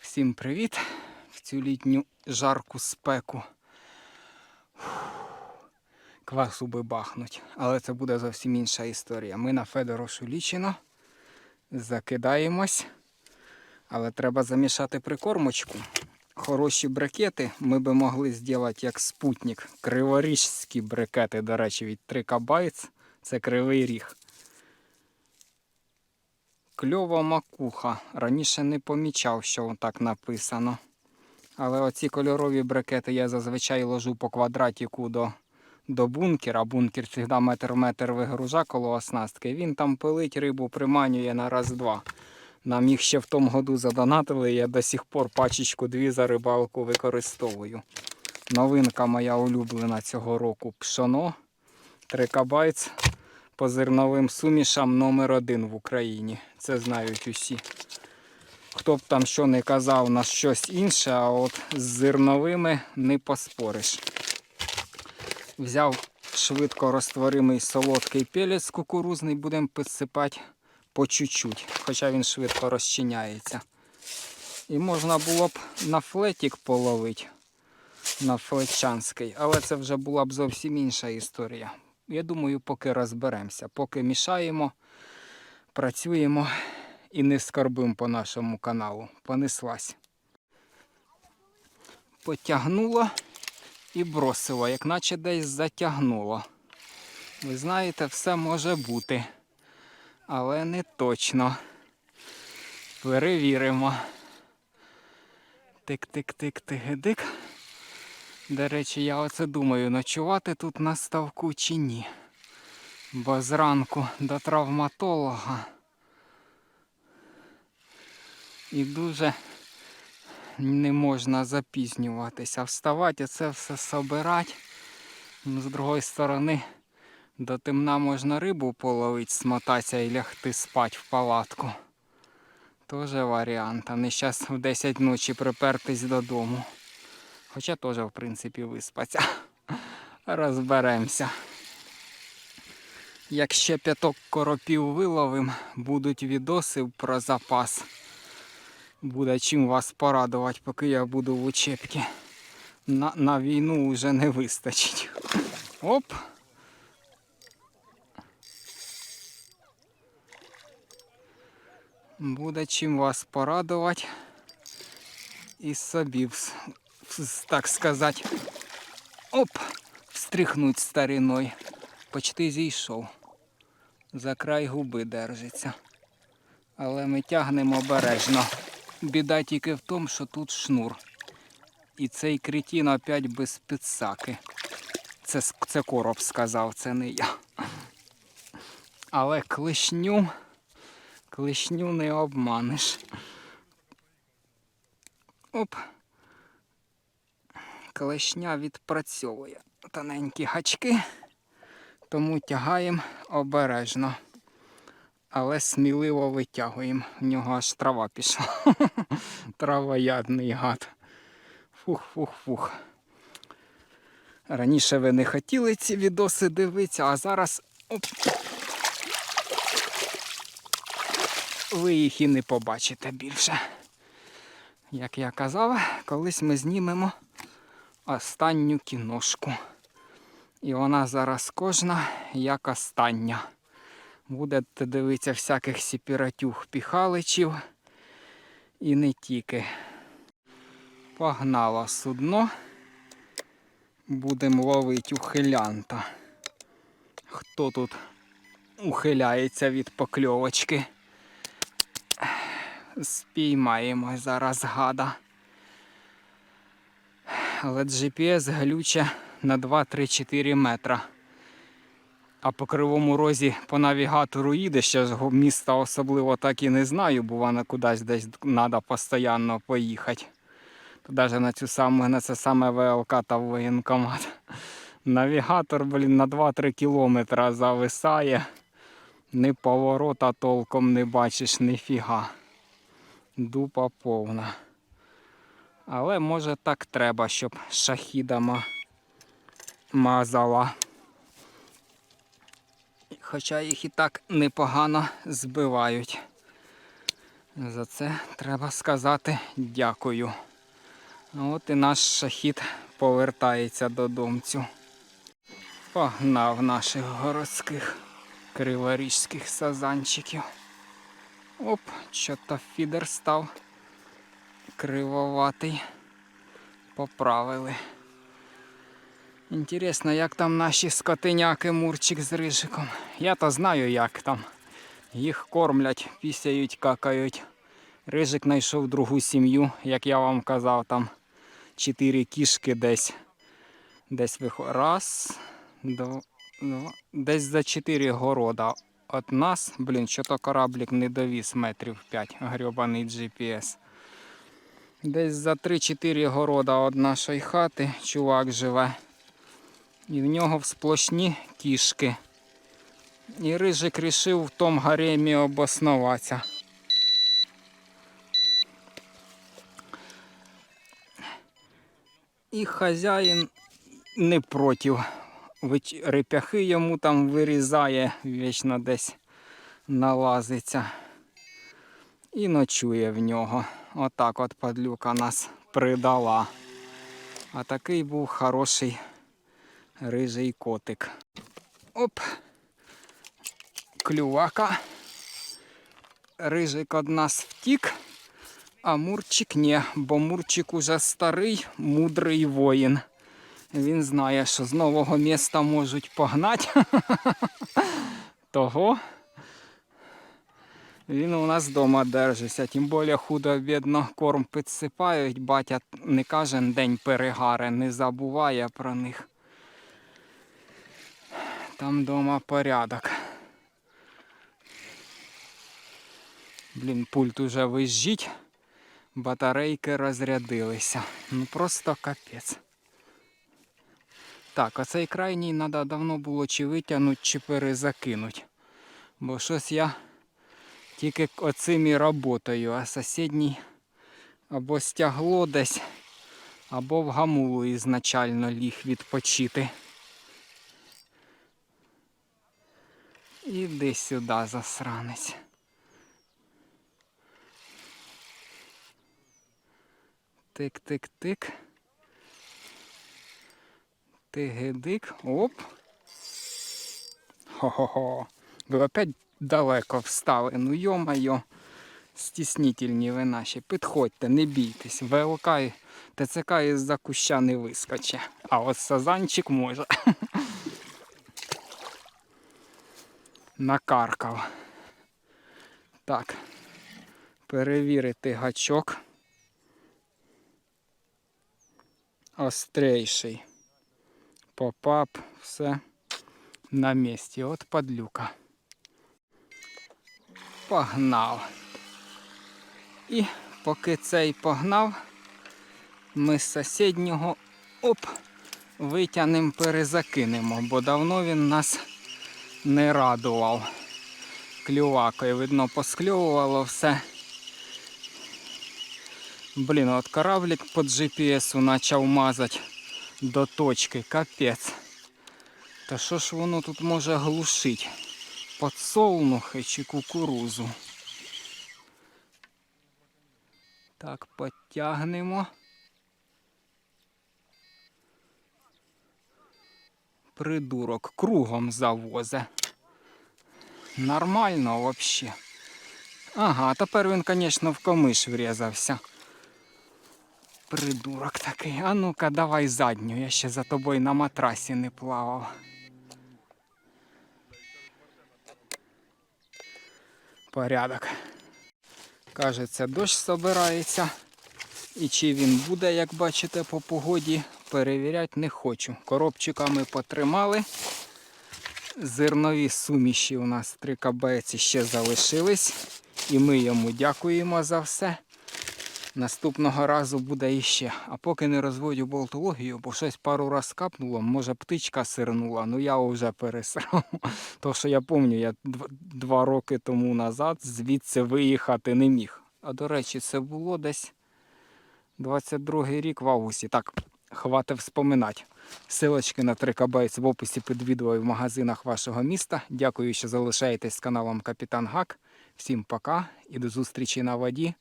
Всім привіт в цю літню жарку спеку. Квасу би бахнуть, але це буде зовсім інша історія. Ми на Федорошу Лічино закидаємось, але треба замішати прикормочку. Хороші брикети ми би могли зробити як спутник. Криворіжські брикети, до речі, від 3 Байц. Це кривий ріг. Кльова макуха. Раніше не помічав, що так написано. Але оці кольорові брикети я зазвичай ложу по квадратіку до, до бункера. Бункер завжди метр в метр вигружа коло оснастки. Він там пилить рибу, приманює на раз-два. Нам їх ще в тому году задонатили, я до сих пор пачечку дві за рибалку використовую. Новинка моя улюблена цього року пшоно. Трикабайц по зерновим сумішам номер один в Україні. Це знають усі. Хто б там що не казав на щось інше, а от з зерновими не поспориш. Взяв швидко розтворимий солодкий пелець кукурузний, будемо підсипати по чуть-чуть, хоча він швидко розчиняється. І можна було б на флетік половити, на флетчанський, але це вже була б зовсім інша історія. Я думаю, поки розберемося, поки мішаємо, працюємо і не скорбимо по нашому каналу. Понеслась. Потягнуло і бросило, як наче десь затягнуло. Ви знаєте, все може бути, але не точно. Перевіримо. Тик-тик-тик-тик-дик. До речі, я оце думаю, ночувати тут на ставку чи ні. Бо зранку до травматолога. І дуже не можна запізнюватися. Вставати, це все собирати. З другої сторони, до темна можна рибу половити, смотатися і лягти спати в палатку. Тоже варіант, а не зараз в 10 ночі припертись додому. Хоча теж, в принципі, виспаться. Розберемося. Як ще п'яток коропів виловим, будуть відоси про запас. Буде чим вас порадувати, поки я буду в учебці. На, на війну вже не вистачить. Оп! Буде чим вас порадувати. І собі, так сказати, оп, встряхнуть стариною. Почти зійшов. За край губи держиться. Але ми тягнемо обережно. Біда тільки в тому, що тут шнур. І цей кретін опять без підсаки. Це, це короб сказав, це не я. Але клешню, клешню не обманеш. Оп. Клешня відпрацьовує тоненькі гачки, тому тягаємо обережно. Але сміливо витягуємо. В нього аж трава пішла. Травоядний гад. Фух-фух-фух. Раніше ви не хотіли ці відоси дивитися, а зараз оп, ви їх і не побачите більше. Як я казав, колись ми знімемо останню кіношку. І вона зараз кожна як остання. Будете дивитися всяких сіпіратюх піхаличів і не тільки. Погнало судно. Будемо ловити ухилянта. Хто тут ухиляється від покльовочки? Спіймаємо зараз гада. Але GPS глюче на 2-3-4 метра. А по кривому розі по навігатору їде, ще міста особливо так і не знаю, бо вона кудись десь треба постійно поїхати. То навіть на цю саму, на це саме ВЛК та воєнкомат. Навігатор, блін, на 2-3 кілометри зависає. Ні поворота толком не бачиш, ніфіга. Дупа повна. Але може так треба, щоб шахідама мазала. Хоча їх і так непогано збивають. За це треба сказати дякую. От і наш шахід повертається додомцю. Погнав наших городських криворіжських сазанчиків. Оп, що-то фідер став кривоватий. Поправили. Інтересно, як там наші скотиняки Мурчик з Рижиком. Я то знаю, як там. Їх кормлять, пісяють, какають. Рижик знайшов другу сім'ю, як я вам казав, там чотири кішки десь. Десь вихо... Раз, два. Десь за чотири города. От нас, блін, що то кораблік не довіз метрів 5, грьобаний GPS. Десь за 3-4 города від нашої хати чувак живе. І в нього всплошні кішки. І Рижик рішив в тому гаремі обоснуватися. І хазяїн не проти. Реп'яхи йому там вирізає, вічно десь налазиться. І ночує в нього. Отак от падлюка нас придала. А такий був хороший рижий котик. Оп. Клювака. Рижик од нас втік, а Мурчик ні, бо Мурчик уже старий, мудрий воїн. Він знає, що з нового міста можуть погнати. Того він у нас вдома держиться. Тим більше худо бідно корм підсипають. Батя не кожен день перегаре, не забуває про них. Там вдома порядок. Блін, пульт уже визжить, батарейки розрядилися. Ну просто капець. Так, оцей крайній треба давно було чи витягнути, чи перезакинути. Бо щось я тільки оцим і работаю, а сусідній або стягло десь, або в гамулу ізначально ліг відпочити. Іди сюди, засранець. Тик-тик-тик. Тигидик. Оп. Хо-хо-хо. Ви опять далеко встали. Ну йо-майо. Стіснітельні ви наші. Підходьте, не бійтесь. ВЛК ТЦК із-за куща не вискоче. А от сазанчик може. Накаркав. Так. Перевірити гачок. Острейший. Попап, все на місці. От падлюка. Погнав. І поки цей погнав, ми з сусіднього оп, витягнемо, перезакинемо, бо давно він нас не радував. Клювакою, видно, поскльовувало все. Блін, от кораблик по GPS почав мазати до точки, капець. Та що ж воно тут може глушить? Подсолнухи чи кукурузу. Так, підтягнемо. Придурок кругом завозе. Нормально вообще. Ага, тепер він, звісно, в комиш врізався. Придурок такий. А ну-ка, давай задню. Я ще за тобою на матрасі не плавав. Порядок. Кажеться, дощ собирається. І чи він буде, як бачите, по погоді, перевіряти не хочу. Коробчиками потримали. Зернові суміші у нас три кабеці ще залишились. І ми йому дякуємо за все. Наступного разу буде іще. А поки не розводю болтологію, бо щось пару раз капнуло, може птичка сирнула, ну я вже пересрав. То що я пам'ятаю, я два роки тому назад звідси виїхати не міг. А до речі, це було десь 22-й рік в августі. Так, хватить вспоминати. Силочки на 3 в описі під відео і в магазинах вашого міста. Дякую, що залишаєтесь з каналом Капітан Гак. Всім пока і до зустрічі на воді.